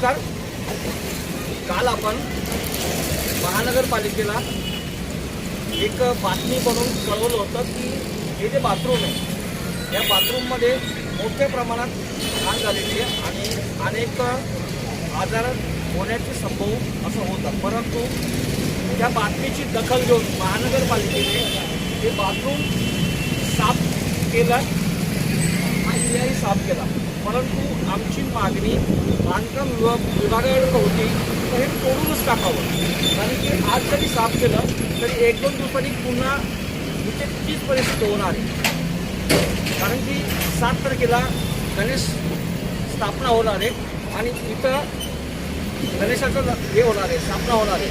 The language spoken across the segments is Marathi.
नमस्कार. काल आपण महानगरपालिकेला एक बातमी बनवून कळवलं होतं की हे जे बाथरूम आहे या बाथरूममध्ये मोठ्या प्रमाणात घाण झालेली आहे आणि अनेक आजार होण्याचे संभव असं होतं. परंतु त्या बातमीची दखल घेऊन महानगरपालिकेने हे बाथरूम साफ केलं आणि एरियाही साफ केला. परंतु आमची मागणी बांधकाम विभाग विभागाकडे होती तर हे तोडूनच टाकावं. कारण की आज जरी साफ केलं तरी एक दोन दिवसांनी पुन्हा इथे तीच परिस्थिती होणार आहे. कारण की सात तारखेला गणेश स्थापना होणार आहे आणि इथं गणेशाचं हे होणार आहे स्थापना होणार आहे.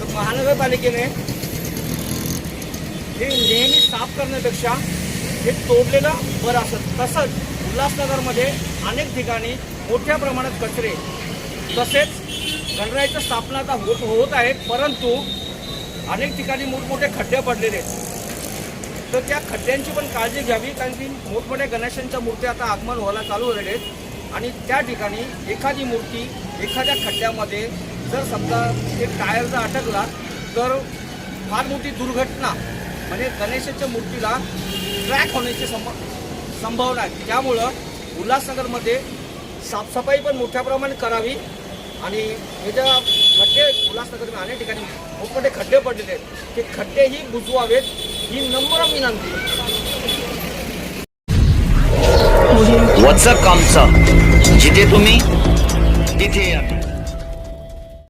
तर महानगरपालिकेने हे नेहमी साफ करण्यापेक्षा हे तोडलेलं बरं असत. तसंच उल्हासनगरमध्ये अनेक ठिकाणी मोठ्या प्रमाणात कचरे तसेच गणरायाच्या स्थापना आता होत होत आहेत परंतु अनेक ठिकाणी मोठमोठे खड्डे पडलेले आहेत. तर त्या खड्ड्यांची पण काळजी घ्यावी कारण की मोठमोठ्या गणेशांच्या मूर्त्या आता आगमन व्हायला चालू झालेले आहेत. आणि त्या ठिकाणी एखादी मूर्ती एखाद्या खड्ड्यामध्ये जर समजा एक टायर जर अटकला तर फार मोठी दुर्घटना म्हणजे गणेशाच्या मूर्तीला ट्रॅक होण्याची संभ संभावना आहे. त्यामुळं उल्हासनगरमध्ये साफसफाई पण मोठ्या प्रमाणात करावी आणि हे ज्या खड्डे उल्हासनगरमध्ये अनेक ठिकाणी मोठमोठे खड्डे पडलेले आहेत ते खड्डेही बुजवावेत ही नम्र विनंती. वचक आमचं जिथे तुम्ही तिथे या